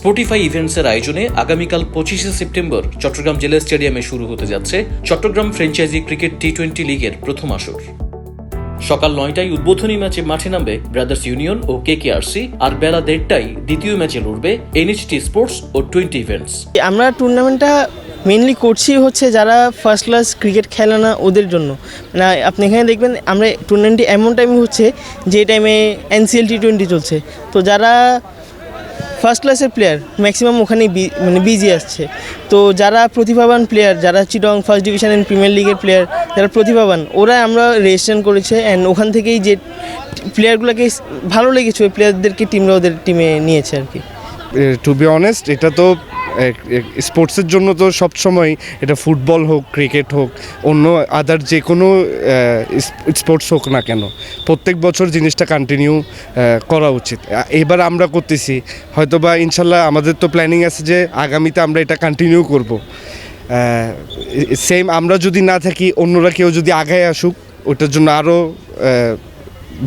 Spotify ইভেন্টসের আয়োজনে আগামীকাল পঁচিশে সেপ্টেম্বর চট্টগ্রাম জেলা স্টেডিয়ামে শুরু হতে যাচ্ছে Chattogram franchise cricket T twenty লিগের প্রথম আসর। সকাল নয়টায় উদ্বোধনী ম্যাচে মাঠে নামবে ব্রাদার্স ইউনিয়ন ও কে কেকেআরসি আর বেলা দেড়টায় দ্বিতীয় ম্যাচে লড়বে এনএচটি স্পোর্টস ও টোয়েন্টি ইভেন্টস আমরা টুর্নামেন্টটা মেনলি করছি হচ্ছে যারা ফার্স্ট ক্লাস ক্রিকেট খেলে না ওদের জন্য। মানে আপনি এখানে দেখবেন আমরা টুর্নামেন্টটি এমন টাইমে হচ্ছে যে টাইমে এনসিএল টি টোয়েন্টি চলছে। তো যারা ফার্স্ট ক্লাসের প্লেয়ার ম্যাক্সিমাম ওখানেই মানে বিজি আসছে। তো যারা প্রতিভাবান প্লেয়ার যারা Chittagong first division and premier লিগের প্লেয়ার যারা প্রতিভাবান, ওরা আমরা রেজিস্ট্রেশন করেছে অ্যান্ড ওখান থেকেই যে প্লেয়ারগুলোকে ভালো লেগেছে, ওই প্লেয়ারদেরকে টিমরা ওদের টিমে নিয়েছে আর কি। টু বি অনেস্ট এটা তো স্পোর্টসের জন্য তো সব সময় এটা ফুটবল হোক ক্রিকেট হোক, অন্য আদার যে কোনো স্পোর্টস হোক না কেন, প্রত্যেক বছর জিনিসটা কন্টিনিউ করা উচিত। এবার আমরা করতেছি হয়তো বা ইনশাল্লাহ আমাদের তো প্ল্যানিং আছে যে আগামীতে আমরা এটা কন্টিনিউ করব। সেম আমরা যদি না থাকি, অন্যরা কেউ যদি আগায় আসুক, ওটার জন্য আরও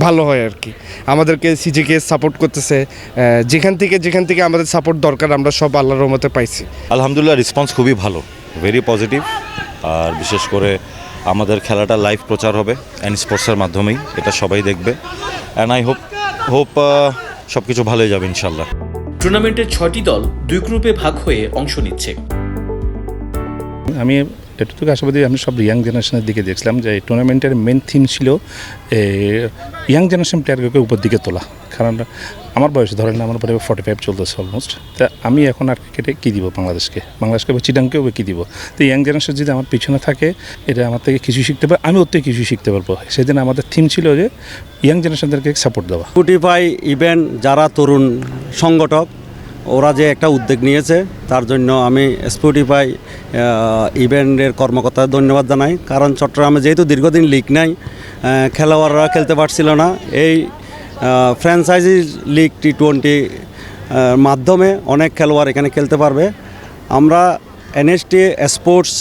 ভালো হয় আর কি। আমাদেরকে সিজিকে সাপোর্ট করতেছে যেখান থেকে যেখান থেকে আমাদের সাপোর্ট দরকার আমরা সব আল্লাহর রহমতে পাইছি। আলহামদুলিল্লাহ রেসপন্স খুবই ভালো ভেরি পজিটিভ আর বিশেষ করে আমাদের খেলাটা লাইভ প্রচার হবে অ্যান্ড স্পোর্টসের মাধ্যমেই এটা সবাই দেখবে। অ্যান্ড আই হোপ হোপ সব কিছু ভালোই যাবে ইনশাল্লাহ টুর্নামেন্টের ছয়টি দল দুই গ্রুপে ভাগ হয়ে অংশ নিচ্ছে। আমি এটুকু আশাবাদী আমি সব ইয়াং জেনারেশনের দিকে দেখছিলাম যে এই টুর্নামেন্টের মেন থিম ছিল ইয়াং জেনারেশন প্লেয়ারকে উপর দিকে তোলা। কারণ আমার বয়স, ধরেন আমার পরে ফর্টি ফাইভ চলতেছে অলমোস্ট তা আমি এখন আর ক্রিকেটে কী দিব বাংলাদেশকে? বাংলাদেশকে বা চিডাংকেও বা কী দিব? তো ইয়াং জেনারেশন যদি আমার পিছনে থাকে, এটা আমার থেকে কিছু শিখতে পারে আমি ওর থেকে কিছু শিখতে পারব। সেদিন আমাদের থিম ছিল যে ইয়াং জেনারেশনদেরকে সাপোর্ট দেওয়া। স্পুটিফাই ইভেন্ট যারা তরুণ সংগঠক ওরা যে একটা উদ্যোগ নিয়েছে, তার জন্য আমি স্পটিফাই ইভেন্টের কর্মকর্তাদের ধন্যবাদ জানাই। কারণ চট্টগ্রামে যেহেতু দীর্ঘদিন লিগ নাই খেলোয়াড়রা খেলতে পারছিল না। এই ফ্র্যাঞ্চাইজি লিগ টি টোয়েন্টি মাধ্যমে অনেক খেলোয়াড় এখানে খেলতে পারবে। আমরা এনএসটি স্পোর্টস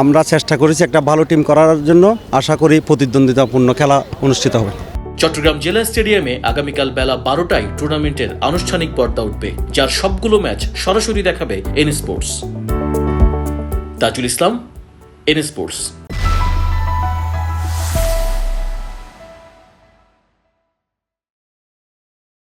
আমরা চেষ্টা করেছি একটা ভালো টিম করার জন্য। আশা করি প্রতিদ্বন্দ্বিতাপূর্ণ খেলা অনুষ্ঠিত হবে। চট্টগ্রাম জেলা স্টেডিয়ামে আগামীকাল বেলা বারোটায় টুর্নামেন্টের আনুষ্ঠানিক পর্দা উঠবে, যার সবগুলো ম্যাচ সরাসরি দেখাবে N sports Tajul Islam N sports